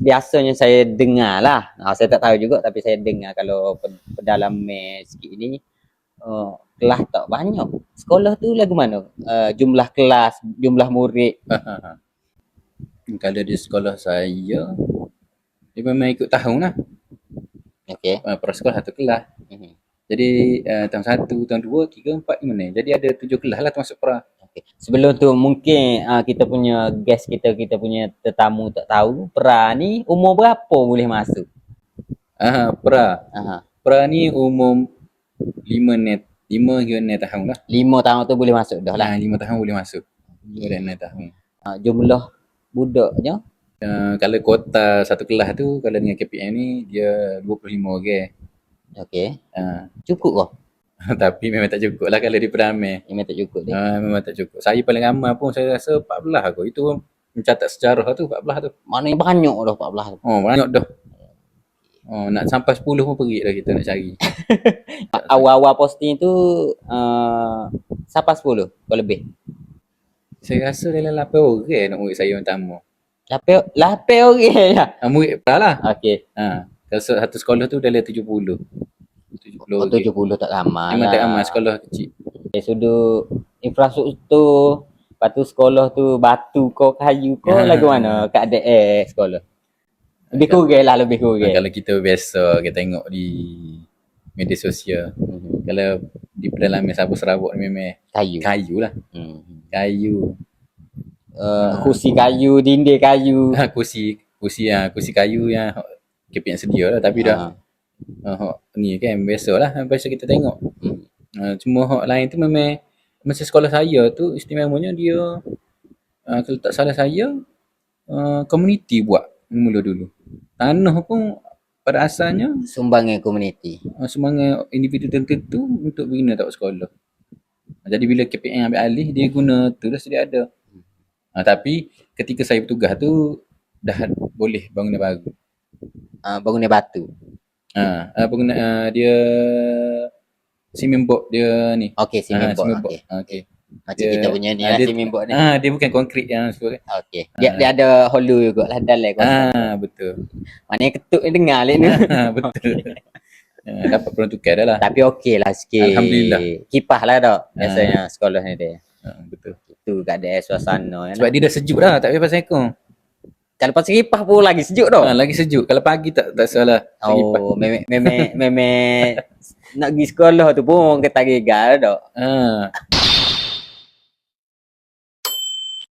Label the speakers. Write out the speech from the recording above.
Speaker 1: biasanya saya dengar lah. Ah, saya tak tahu juga tapi saya dengar kalau pe- pedalaman sikit ni uh, kelas tak banyak. Sekolah tu lagu mana? Uh, jumlah kelas, jumlah murid.
Speaker 2: Kalau di sekolah saya, dia memang ikut tahun lah.
Speaker 1: Okey.
Speaker 2: Uh, per sekolah satu kelas.
Speaker 1: Mhm.
Speaker 2: Jadi uh, tahun satu, tahun dua, tiga, empat, lima ni. Jadi ada tujuh kelas lah termasuk pra.
Speaker 1: Okey. Sebelum tu mungkin uh, kita punya guest kita, kita punya tetamu tak tahu pra ni umur berapa boleh masuk?
Speaker 2: Ah, pra.
Speaker 1: Aha.
Speaker 2: Pra ni umum lima net, lima hingga enam tahun lah.
Speaker 1: Lima tahun tu boleh masuk dah lah.
Speaker 2: Lah, lima tahun boleh masuk. Lima dan enam tahun.
Speaker 1: Uh, jumlah budaknya
Speaker 2: Uh, kalau kuota satu kelas tu, kalau dengan KPM ni, dia 25 orang.
Speaker 1: okey.
Speaker 2: Uh,
Speaker 1: Cukup ke?
Speaker 2: tapi memang tak cukup lah kalau di Peramai.
Speaker 1: Memang tak cukup dia.
Speaker 2: Uh, memang tak cukup. Saya paling ramai pun saya rasa 14 aku. Itu pun mencatat sejarah tu 14 tu.
Speaker 1: Maknanya banyak dah 14 tu.
Speaker 2: Oh, banyak dah. Oh, nak sampai 10 pun pergi dah kita nak cari.
Speaker 1: Awal-awal posting tu uh, siapa 10 kau lebih?
Speaker 2: Saya rasa dalam 8 orang nak murid saya yang tamu.
Speaker 1: Lape lape okey ya.
Speaker 2: Ah, murid Pra lah.
Speaker 1: Okey.
Speaker 2: Ha, kalau satu sekolah tu dalam 70. 70
Speaker 1: Oh,
Speaker 2: orang.
Speaker 1: 70 tak ramai
Speaker 2: Memang
Speaker 1: lah.
Speaker 2: tak ramai sekolah kecil.
Speaker 1: Dari sudut infrastruktur, lepas tu sekolah tu batu ko kayu ko
Speaker 2: Ya.
Speaker 1: lagu mana keadaan sekolah. Lebih kurang lah lebih kurang.
Speaker 2: Kalau kita biasa kita tengok di media sosial.
Speaker 1: Mhm.
Speaker 2: Kalau di pedalaman Sabah Sarawak ni memang
Speaker 1: Kayu.
Speaker 2: kayu lah.
Speaker 1: Mhm.
Speaker 2: Kayu.
Speaker 1: Uh, kursi kayu, dinding kayu.
Speaker 2: Ha, kursi kursi kursi kayu yang KPM sedia lah tapi dah Uh, ni kan biasa lah biasa kita tengok.
Speaker 1: Hmm.
Speaker 2: Uh, cuma hak lain tu memang masa sekolah saya tu istimewanya dia uh, kalau tak salah saya uh, community buat mula dulu. Tanah pun pada asalnya
Speaker 1: Sumbangan komuniti.
Speaker 2: uh, semangat individu tertentu untuk bina tak sekolah. Uh, jadi bila KPM ambil alih dia guna tu dah sedia ada. Uh, tapi ketika saya bertugas tu dah boleh bangunan baru.
Speaker 1: Uh, bangunan batu.
Speaker 2: Ha, uh, pengguna uh, dia board dia ni.
Speaker 1: Okey,
Speaker 2: Ah,
Speaker 1: board. Okey.
Speaker 2: Ah, Okey.
Speaker 1: Macam
Speaker 2: Dia-
Speaker 1: kita punya ni
Speaker 2: ah,
Speaker 1: lah
Speaker 2: dia-
Speaker 1: board ni.
Speaker 2: Ah, dia bukan konkrit yang sebut.
Speaker 1: Okey. Dia dia ada holu juga lah dalam kau.
Speaker 2: Ah, betul.
Speaker 1: Maknanya ketuk ni dengar lah ni.
Speaker 2: Ah, betul. Ah, dapat peruntukan dah lah.
Speaker 1: Tapi okey lah sikit.
Speaker 2: Alhamdulillah.
Speaker 1: Kipah lah dak biasanya sekolah ni dia.
Speaker 2: Ah, betul.
Speaker 1: Itu keadaan suasana. Ya,
Speaker 2: Sebab dia dah sejuk dah, tak payah pasal aircon.
Speaker 1: Kalau pasal kipah pun lagi sejuk dah.
Speaker 2: Ah, lagi sejuk. Kalau pagi tak tak salah.
Speaker 1: Oh, memang memang memang nak pergi sekolah tu pun orang kata gegar dak.
Speaker 2: Ah,